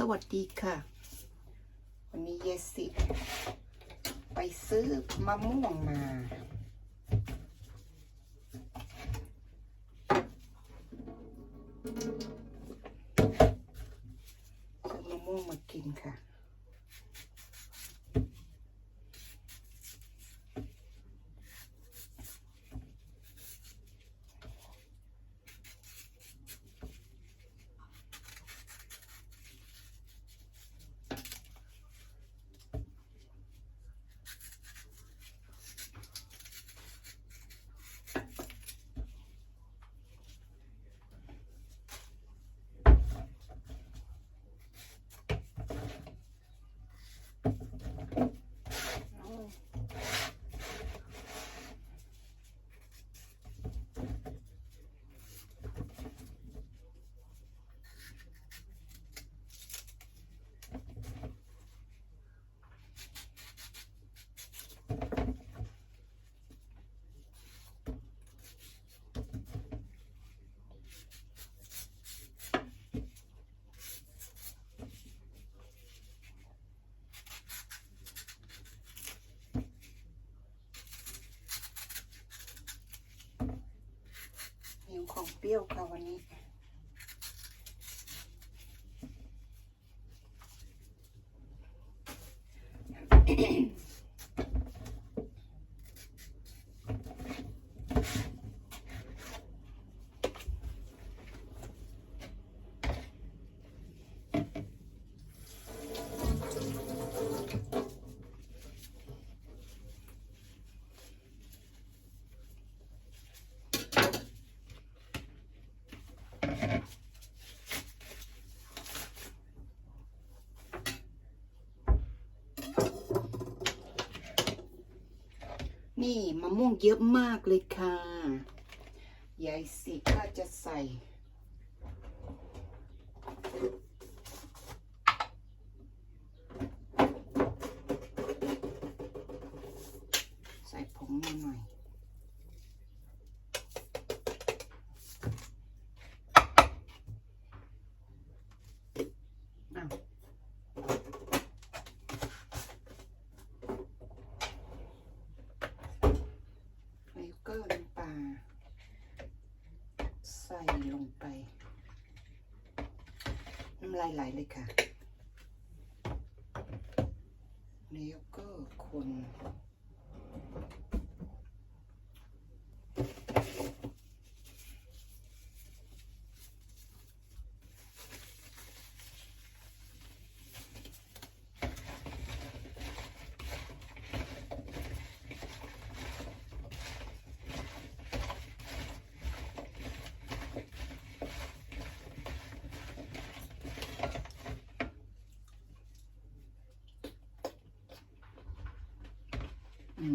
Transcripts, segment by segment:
สวัสดีค่ะ วันนี้เยสิไปซื้อมะม่วงมา ซื้อมะม่วงมากินค่ะ หิวของ เปรี้ยวค่ะวันนี้ นี่มะม่วงเยอะมากเลยค่ะยายสิก็จะใส่ ใส่ผงมาหน่อย อ้าว แล้วก็น้ำปลาใส่ลงไป น้ำลายไหลเลยค่ะ แล้วก็คน อื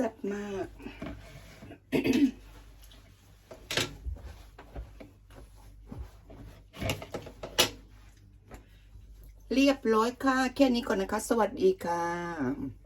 ซ่บมาก เรียบร้อยค่ะ แค่นี้ก่อนนะคะ สวัสดีค่ะ